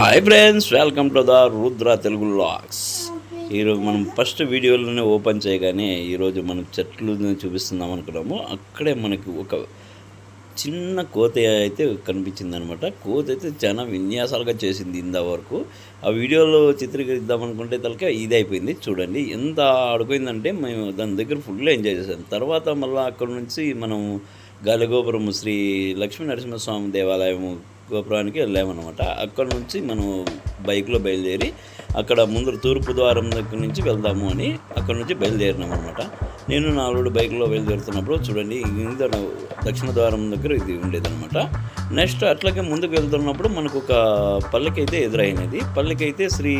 Hi friends welcome to the Rudra Telugu lakhs ఈరోజు మనం first వీడియోలోనే ఓపెన్ చేయగానే ఈరోజు మనం చెట్లు చూపిస్తున్నాం అనుకున్నాము. అక్కడే మనకి ఒక చిన్న కోత అయితే కనిపించింది అనమాట కోత అయితే చాలా విన్యాసాలుగా చేసింది ఇందా వరకు ఆ వీడియోలో చిత్రీకరిద్దాం అనుకుంటే తలక ఇది అయిపోయింది. చూడండి ఎంత ఆడుకుందంటే మేము దాని దగ్గర ఫుల్ ఎంజాయ్ చేసాం తర్వాత మళ్ళీ అక్కడ నుంచి మనం గాలిగోపురం శ్రీ లక్ష్మీ నరసింహస్వామి దేవాలయము గోపురానికి వెళ్ళామన్నమాట. అక్కడ నుంచి మనం బైక్లో బయలుదేరి అక్కడ ముందు తూర్పు ద్వారం దగ్గర నుంచి వెళ్దాము అని అక్కడ నుంచి బయలుదేరినాం అనమాట నేను నా ఆల్రెడీ బైక్లో బయలుదేరుతున్నప్పుడు చూడండి ఇంత దక్షిణ ద్వారం దగ్గర ఇది ఉండేదన్నమాట. నెక్స్ట్ అట్లాగే ముందుకు వెళ్తున్నప్పుడు మనకు ఒక పల్లెకైతే ఎదురైనది. పల్లెకైతే శ్రీ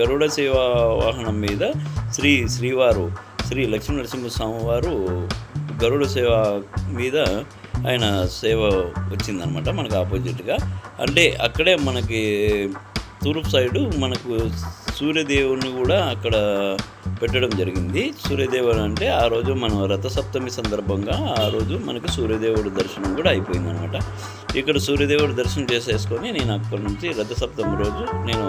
గరుడ సేవా వాహనం మీద శ్రీ శ్రీవారు శ్రీ లక్ష్మీ నరసింహస్వామి వారు గరుడ సేవ మీద ఆయన సేవ వచ్చిందనమాట మనకు ఆపోజిట్గా. అంటే అక్కడే మనకి తూర్పు సైడు మనకు సూర్యదేవుని కూడా అక్కడ పెట్టడం జరిగింది. సూర్యదేవుడు అంటే ఆ రోజు మనం రథసప్తమి సందర్భంగా ఆ రోజు మనకి సూర్యదేవుడు దర్శనం కూడా అయిపోయింది అనమాట ఇక్కడ సూర్యదేవుడు దర్శనం చేసేసుకొని నేను అక్కడి నుంచి రథసప్తమి రోజు నేను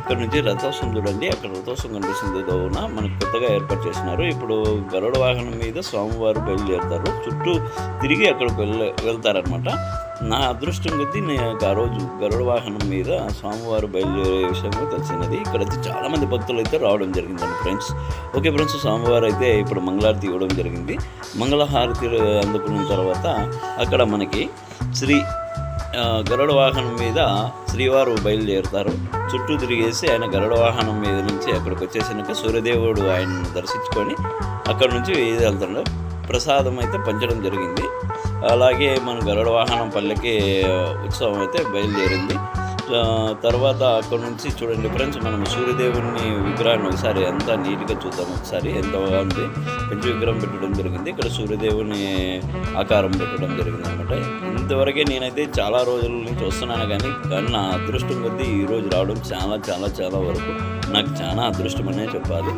ఇక్కడ నుంచి రథోత్సవం చూడండి అక్కడ రథోత్సవం కనిపిస్తుంది. దోవున మనకు కొత్తగా ఏర్పాటు చేసినారు. ఇప్పుడు గరుడ వాహనం మీద స్వామివారు బయలుదేరుతారు. చుట్టూ తిరిగి అక్కడికి వెళ్ళ వెళ్తారనమాట నా అదృష్టం కొద్దీ నేను ఆ రోజు గరుడ వాహనం మీద స్వామివారు బయలుదేరే విషయంలో తెలిసినది. ఇక్కడ అయితే చాలామంది భక్తులు అయితే రావడం జరిగిందండి ఫ్రెండ్స్. ఓకే ఫ్రెండ్స్ స్వామివారు అయితే ఇప్పుడు మంగళారతి ఇవ్వడం జరిగింది. మంగళహారతి అందుకున్న తర్వాత అక్కడ మనకి శ్రీ గరుడ వాహనం మీద శ్రీవారు బయలుదేరుతారు. చుట్టూ తిరిగేసి ఆయన గరుడ వాహనం మీద నుంచి అక్కడికి వచ్చేసినాక సూర్యదేవుడు ఆయనను దర్శించుకొని అక్కడ నుంచి వెళ్తాడు ప్రసాదం అయితే పంచడం జరిగింది. అలాగే మన గరుడ వాహనం పల్లెకి ఉత్సవం అయితే బయలుదేరింది తర్వాత అక్కడ నుంచి చూడండి ఫ్రెండ్స్ మనం సూర్యదేవుని విగ్రహాన్ని ఒకసారి అంతా నీట్గా చూద్దాం. ఒకసారి ఎంత బాగుంది. పెంచి విగ్రహం పెట్టడం జరిగింది. ఇక్కడ సూర్యదేవుని ఆకారం పెట్టడం జరిగింది అనమాట ఇంతవరకే నేనైతే చాలా రోజుల నుంచి వస్తున్నాను కానీ కానీ నా అదృష్టం కొద్దీ ఈరోజు రావడం చాలా చాలా చాలా వరకు నాకు చాలా అదృష్టమనే చెప్పాలి.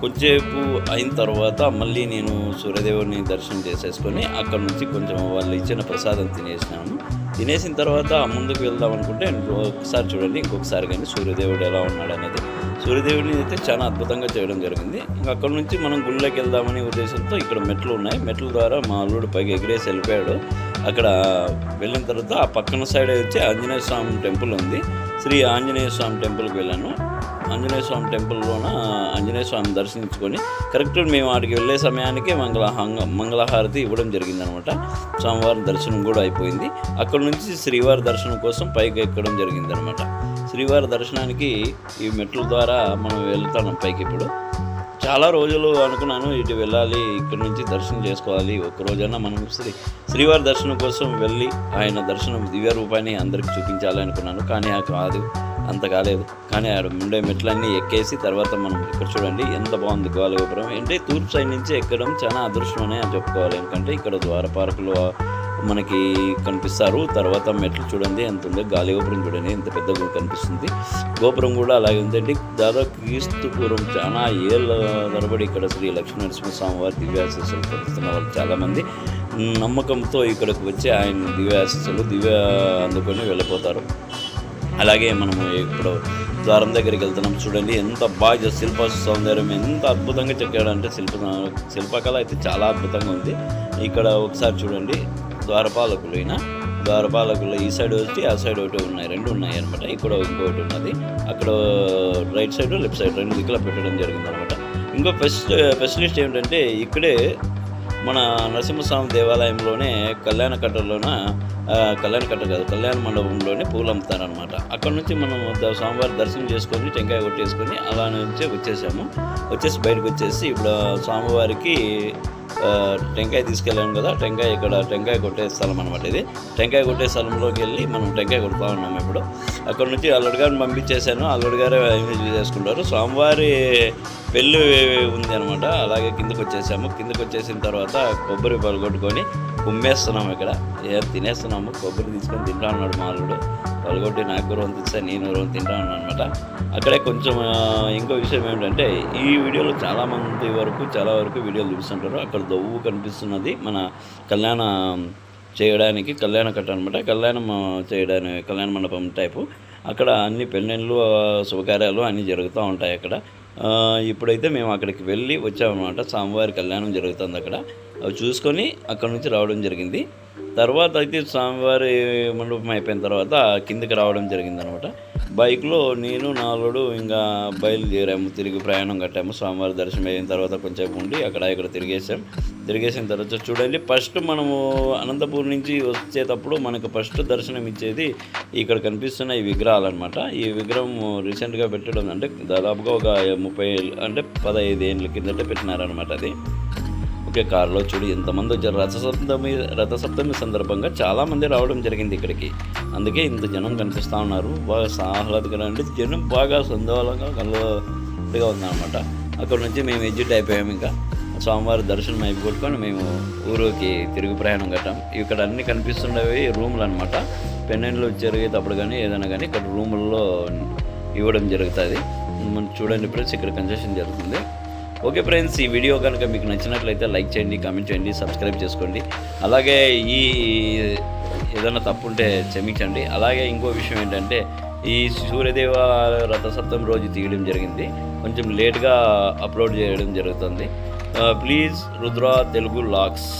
కొంచెంసేపు అయిన తర్వాత మళ్ళీ నేను సూర్యదేవుని దర్శనం చేసేసుకొని అక్కడ నుంచి కొంచెం వాళ్ళు ఇచ్చిన ప్రసాదం తినేసినాను. తినేసిన తర్వాత ముందుకు వెళ్దాం అనుకుంటే ఒకసారి చూడండి ఇంకొకసారి కానీ సూర్యదేవుడు ఎలా ఉన్నాడు అనేది. సూర్యదేవుడిని అయితే చాలా అద్భుతంగా చేయడం జరిగింది. ఇంకా అక్కడ నుంచి మనం గుళ్ళకి వెళ్దామనే ఉద్దేశంతో ఇక్కడ మెట్లు ఉన్నాయి. మెట్ల ద్వారా మా అల్లుడు పైకి ఎగిరేసి వెళ్ళిపోయాడు. అక్కడ వెళ్ళిన తర్వాత ఆ పక్కన సైడ్ వచ్చి ఆంజనేయ స్వామి టెంపుల్ ఉంది. శ్రీ ఆంజనేయ స్వామి టెంపుల్కి వెళ్ళాను. ఆంజనేయ స్వామి టెంపుల్లోన ఆంజనేయ స్వామి దర్శించుకొని కరెక్ట్ మేము ఆడికి వెళ్ళే సమయానికి మంగళహంగ మంగళహారతి ఇవ్వడం జరిగిందనమాట. స్వామివారి దర్శనం కూడా అయిపోయింది. అక్కడ నుంచి శ్రీవారి దర్శనం కోసం పైకి ఎక్కడం జరిగిందనమాట. శ్రీవారి దర్శనానికి ఈ మెట్ల ద్వారా మనం వెళ్తాం పైకి ఇప్పుడు. చాలా రోజులు అనుకున్నాను ఇటు వెళ్ళాలి ఇక్కడ నుంచి దర్శనం చేసుకోవాలి. ఒక రోజైనా మనం శ్రీ శ్రీవారి దర్శనం కోసం వెళ్ళి ఆయన దర్శనం దివ్య రూపాన్ని అందరికి చూపించాలి అనుకున్నాను. కానీ ఆ కాదు అంత కాలేదు. కానీ ఆడ ఉండే మెట్లన్నీ ఎక్కేసి తర్వాత మనం ఇక్కడ చూడండి ఎంత బాగుంది గోపాలగోపురం అంటే తూర్పు సైడ్ నుంచి ఎక్కడం చాలా అదృష్టం అనే చెప్పుకోవాలి. ఎందుకంటే ఇక్కడ ద్వారపార్కులో మనకి కనిపిస్తారు. తర్వాత మెట్లు చూడండి ఎంత ఉందో. గాలి గోపురం చూడండి ఎంత పెద్ద కనిపిస్తుంది. గోపురం కూడా అలాగే ఉందండి. దాదాపు క్రీస్తు పూర్వం చాలా ఏళ్ళ తరబడి ఇక్కడ శ్రీ లక్ష్మీ నరసింహస్వామి వారి దివ్యాశీస్సులు పొందుతున్న వాళ్ళు చాలామంది. నమ్మకంతో ఇక్కడికి వచ్చి ఆయన దివ్యాశీస్సులు దివ్య అందుకొని వెళ్ళిపోతారు. అలాగే మనము ఇప్పుడు ద్వారం దగ్గరికి వెళ్తున్నాం. చూడండి ఎంత బాగా శిల్ప సౌందర్యం ఎంత అద్భుతంగా చెక్కాడంటే శిల్ప శిల్పకళ అయితే చాలా అద్భుతంగా ఉంది. ఇక్కడ ఒకసారి చూడండి. ద్వారపాలకులు ద్వారపాలకులు ఈ సైడ్ వచ్చి ఆ సైడ్ ఒకటి ఉన్నాయి రెండు ఉన్నాయి అనమాట ఇక్కడ ఇంకొకటి ఉన్నది. అక్కడ రైట్ సైడ్ లెఫ్ట్ సైడ్ రెండు దిక్కులా పెట్టడం జరిగింది అనమాట ఇంకో ఫెస్ట్ ఫెసిలిస్ట్ ఏమిటంటే ఇక్కడే మన నరసింహస్వామి దేవాలయంలోనే కళ్యాణ కట్టలోన కళ్యాణ కట్ట కాదు కళ్యాణ మండపంలోనే పూలు అమ్ముతారనమాట అక్కడ నుంచి మనం స్వామివారి దర్శనం చేసుకొని టెంకాయ కొట్టేసుకొని అలా నుంచి వచ్చేసాము. వచ్చేసి బయటకు వచ్చేసి ఇప్పుడు స్వామివారికి టెంకాయ తీసుకెళ్ళాము కదా టెంకాయ ఇక్కడ టెంకాయ కొట్టే స్థలం అనమాట ఇది. టెంకాయ కొట్టే స్థలంలోకి వెళ్ళి మనం టెంకాయ కొడుతూ ఉన్నాం ఇప్పుడు. అక్కడ నుంచి అల్లుడి గారిని పంపించేశాను. అల్లుడి గారే చేసుకుంటారు. స్వామివారి పెళ్ళి ఉంది అనమాట అలాగే కిందకు వచ్చేసాము. కిందకు వచ్చేసిన తర్వాత కొబ్బరి పలగొట్టుకొని కుమ్మేస్తున్నాము ఇక్కడ. ఏ తినేస్తున్నాము. కొబ్బరి తీసుకొని తింటా ఉన్నాడు మా అల్లుడు. పలుగొట్టి నాకు కూడా వంతిస్తే నేను రోజు తింటా ఉన్నాను అనమాట అక్కడే కొంచెం ఇంకో విషయం ఏంటంటే ఈ వీడియోలో చాలామంది వరకు చాలా వరకు వీడియోలు చూపిస్తుంటారు అక్కడ దొవ్వు కనిపిస్తున్నది. మన కళ్యాణ చేయడానికి కళ్యాణ కట్ట అనమాట కళ్యాణం చేయడానికి కళ్యాణ మండపం టైపు. అక్కడ అన్ని పెళ్ళిళ్ళు శుభకార్యాలు అన్నీ జరుగుతూ ఉంటాయి అక్కడ. ఇప్పుడైతే మేము అక్కడికి వెళ్ళి వచ్చామన్నమాట. స్వామివారి కళ్యాణం జరుగుతుంది అక్కడ. అవి చూసుకొని అక్కడ నుంచి రావడం జరిగింది. తర్వాత అయితే స్వామివారి మండపం అయిపోయిన తర్వాత కిందికి రావడం జరిగింది అనమాట బైక్లో నేను నాలుడు ఇంకా బయలుదేరాము. తిరిగి ప్రయాణం కట్టాము. స్వామివారి దర్శనం అయిన తర్వాత కొంచెం ఉండి అక్కడ ఇక్కడ తిరిగేసాం తిరిగేసిన తర్వాత చూడండి ఫస్ట్ మనము అనంతపూర్ నుంచి వచ్చేటప్పుడు మనకు ఫస్ట్ దర్శనం ఇచ్చేది ఇక్కడ కనిపిస్తున్న ఈ విగ్రహాలు అనమాట ఈ విగ్రహం రీసెంట్గా పెట్టడం అంటే దాదాపుగా ఒక ముప్పై అంటే పదహైదు ఏళ్ళ కిందట పెట్టినారనమాట అది. ఒకే కారులో చూడు ఎంతమంది వచ్చారు రథసప్తమి రథసప్తమి సందర్భంగా చాలామంది రావడం జరిగింది ఇక్కడికి. అందుకే ఇంత జనం కనిపిస్తూ ఉన్నారు. బాగా ఆహ్లాదకరంగా అంటే జనం బాగా సందోళంగా కలగా ఉందన్నమాట. అక్కడ నుంచి మేము ఎగ్జిట్ అయిపోయాము ఇంకా. స్వామివారి దర్శనం అయిపోగొట్టుకొని మేము ఊరికి తిరుగు ప్రయాణం కట్టాం. ఇక్కడ అన్ని కనిపిస్తుండేవి రూములు అనమాట పెన్నెండ్లు జరిగేటప్పుడు కానీ ఏదైనా కానీ ఇక్కడ రూముల్లో ఇవ్వడం జరుగుతుంది. మనం చూడండి ఫ్రెండ్స్ ఇక్కడ కన్సెషన్ జరుగుతుంది. ఓకే ఫ్రెండ్స్ ఈ వీడియో కనుక మీకు నచ్చినట్లయితే లైక్ చేయండి కామెంట్ చేయండి సబ్స్క్రైబ్ చేసుకోండి. అలాగే ఈ ఏదైనా తప్పు ఉంటే క్షమించండి. అలాగే ఇంకో విషయం ఏంటంటే ఈ సూర్యదేవ రథసప్తం రోజు తీయడం జరిగింది. కొంచెం లేట్గా అప్లోడ్ చేయడం జరుగుతుంది. ప్లీజ్ రుద్ర తెలుగు లాక్స్.